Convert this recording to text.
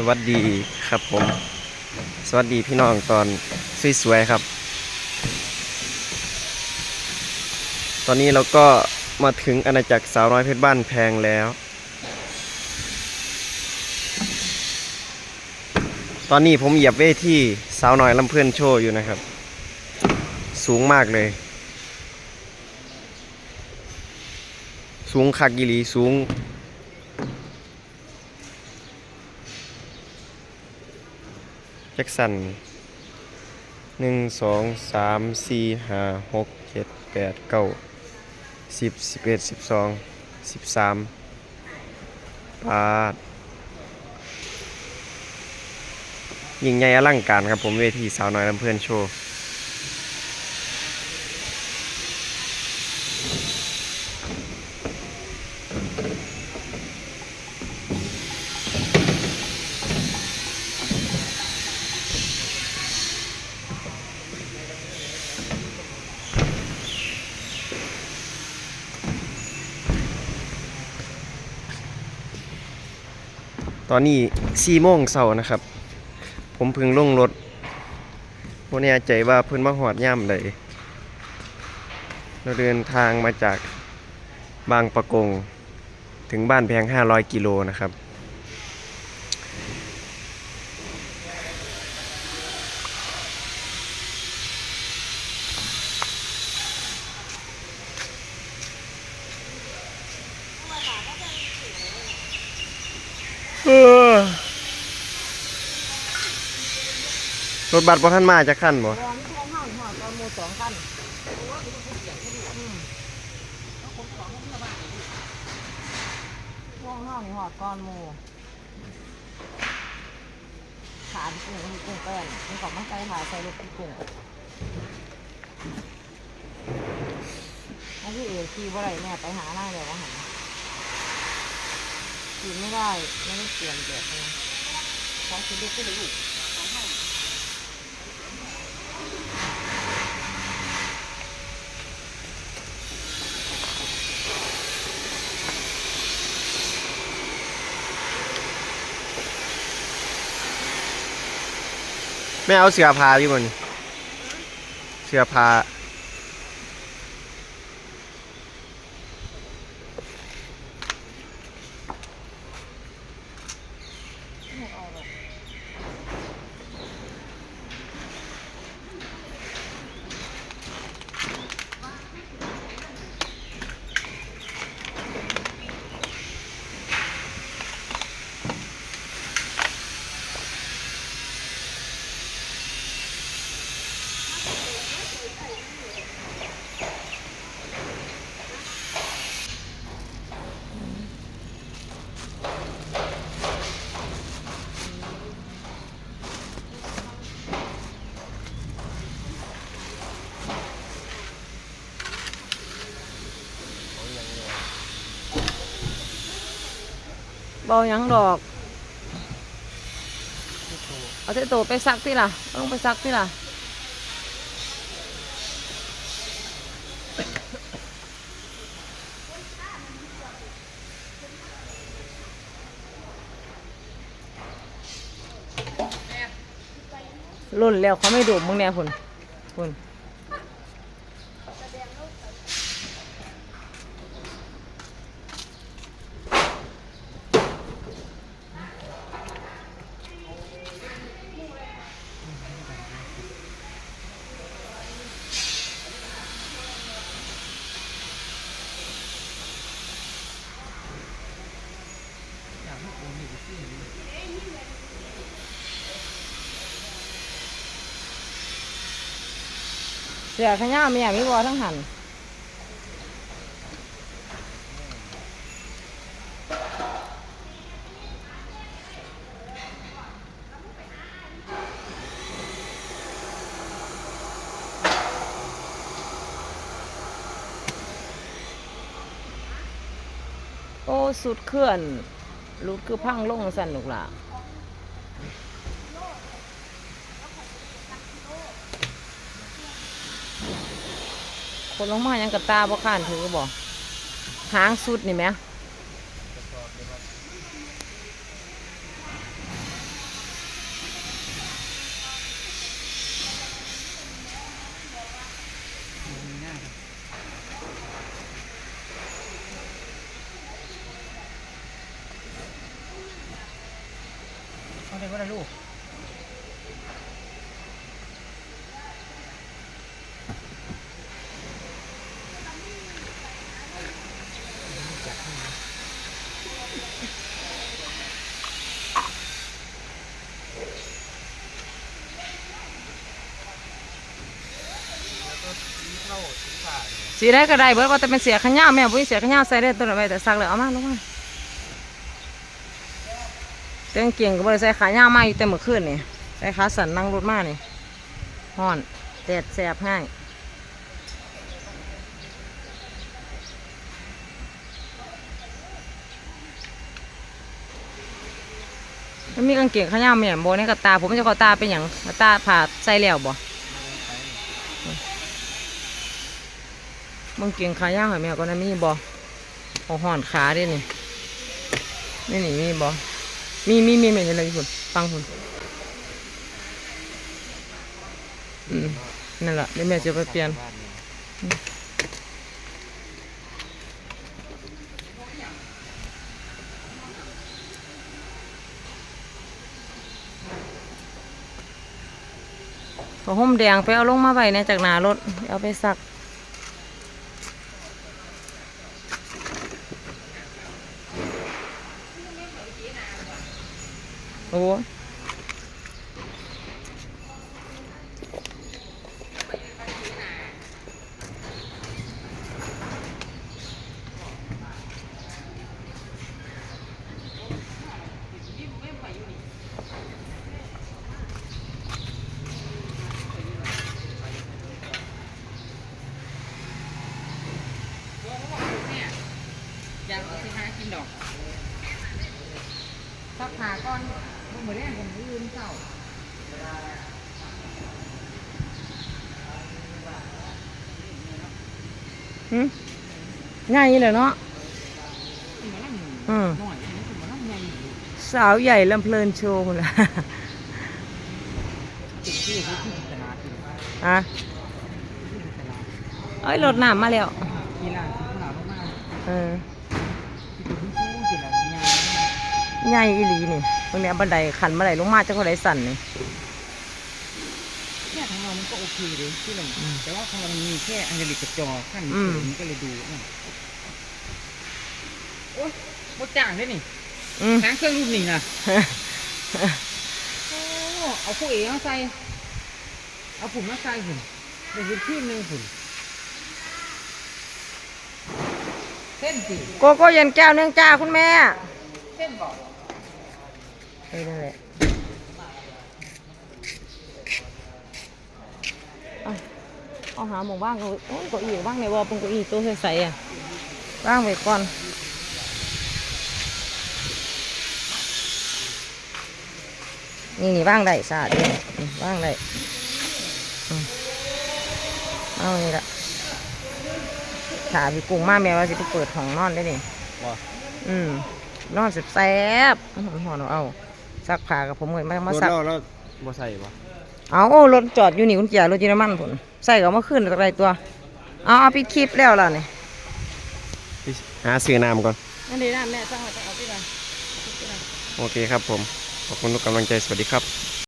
สวัสดีครับผม สวัสดีพี่น้องตอนสวยๆครับ ตอนนี้เราก็มาถึงอาณาจักรสาวน้อยเพชรบ้านแพงแล้ว ตอนนี้ผมเหยียบเวทีสาวน้อยลำเพื่อนโชว์อยู่นะครับ สูงมากเลย สูงคักกิลีสูง จ็คสันหนึ่งสองสามสี่ห้าหกเจ็ดแปดเก้าสิบสิบเอ็ดสิบสองสิบสามปาดยิ่งใหญ่อลังการครับผมเวทีสาวน้อยลำเพื่อนโชว์ ตอนนี้สี่โมงเช้านะครับ ผมเพิ่งลงรถวันนี้ใจว่าเพิ่นมาหอดย่ำเลยเราเดินทางมาจากบางประกง ถึงบ้านแพง 500 กิโลนะครับ ถบัสบ่ท่านมาจะขั้นบ่องท้องห้างหอดตอนโมสองขั้นท้องห้างนี่หอดก้อนโมขาดกุ้งกุ้งแป้งมีของมันไก่ถ่าใส่ลูกกุ้งแล้วพี่เอ๋ขี่บ่ไรแม่ไปหาหน้าเดี๋ยวว่าหาขี่ไม่ได้ไม่ได้เปลี่ยนแบบนี้ของคิดเล็กก็เลยอยู่ ไม่เอาเสือพาพี่บ่นี่เสือพา บอยังดอก เอาเทโตไปซักที่ล่ะ ต้องไปซักที่ล่ะรุ่นแล้วเขาไม่ดูมึงแน่คุณคุณเสียขย้าเมียมีบอทั้งหันโอ้สุดเคลื่อนรุดคือพังลงสั่นลูกหล่ะ คนลงมายังกับตาบ่ข้านถือบ่หางสุดนี่ไหมเอาได้ว่าลูก สีได้ก็ได้เบิดว่าแต่เป็นเสียขะยาแม่บ่มีเสียขะยาใส่ได้ตัวละไว้แต่ซักแล้วเอามาลงมาเตียงเกียงก็บ่ได้ใส่ขาย่ามาอยู่แต่เมื่อคืนนี่ใส่ขาสั่นนั่งรถมานี่ฮ้อนแดดแสบให้ มันมีกางเกงขายาวแม่นบ่ในกระตา ผมจะกระตาเป็นหยังกระตาผ่าใส่แล้วบ่มึงเกงขายาวให้แม่ก็นะมีบ่เอาห่อนขาดินี่นี่นี่มีบ่มีมีมีมีอะไรพุ่นฟังพุ่นอืมนั่นแหละเดี๋ยวแม่จะไปเปลี่ยน ผ้าห่มแดงไปเอาลงมาไว้ในจากหนารถเอาไปซักโอ้อยากสิหากินดอกซักผ้าก่อนบ่มื้อแรงผมลืมเจ้าหืม ง่ายเลยเนาะอืมสาวใหญ่ลำเพลินโชว์คุณล่ะฮะเอ้ยรถน้ำมาแล้วกีฬาที่ขนาดมากเออที่เป็นผู้กีฬาที่ยาวใหญ่อีหลีนี่ตรงเนี้ยบันไดขันบันไดลงมาจะเขาได้สั่นนี่ แค่ของเรามัน ก็โอเคเลยที่เราแต่ว่าของเรามันมีแค่อังกฤษกับจอขั้นเฉยมันก็เลยดูนั่นโอ้ยบดจ่างได้นี่อืมทั้งเครื่องรุ่นนี่นะโอ้เอาผู้เอ๋มาใส่ เอาผุ่มมาใส่ผุ่นในพื้นที่หนึ่งผุ่นเส้นสิโกโก้เย็นแก้วเนื่องจ้าคุณแม่เส้นบอกเออนั่นแหละเอา เอาหาหมู่บ้างก็โอ้ยเก้าอี้บ้างในวอลเป็นเก้าอี้ตัวใสๆอะว่างไว้ก่อนนี่นี่ว่างได้สาดนี่นี่ว่างได้อืมเอานี่ละขาพี่กุ้งมาแม่ว่าจะไปเปิดห้องนอนได้นี่ว่าอืมนอนแซ่บๆหอนหอนเอาซักผ้ากับผมเลยมามาซักเราแล้วบ่ใส่บ่ เอารถจอดอยู่นี่คุณเกียร์รถเยอรมันผลใส่ก็มาขึ้นอะไรตัวเอาเอาปิดคลิปแล้วล่ะนี่หาซื้อน้ำก่อนนั่นดีนะแม่สั่งมาจะเอาที่ไหนโอเคครับผม ขอบคุณทุกกำลังใจสวัสดีครับ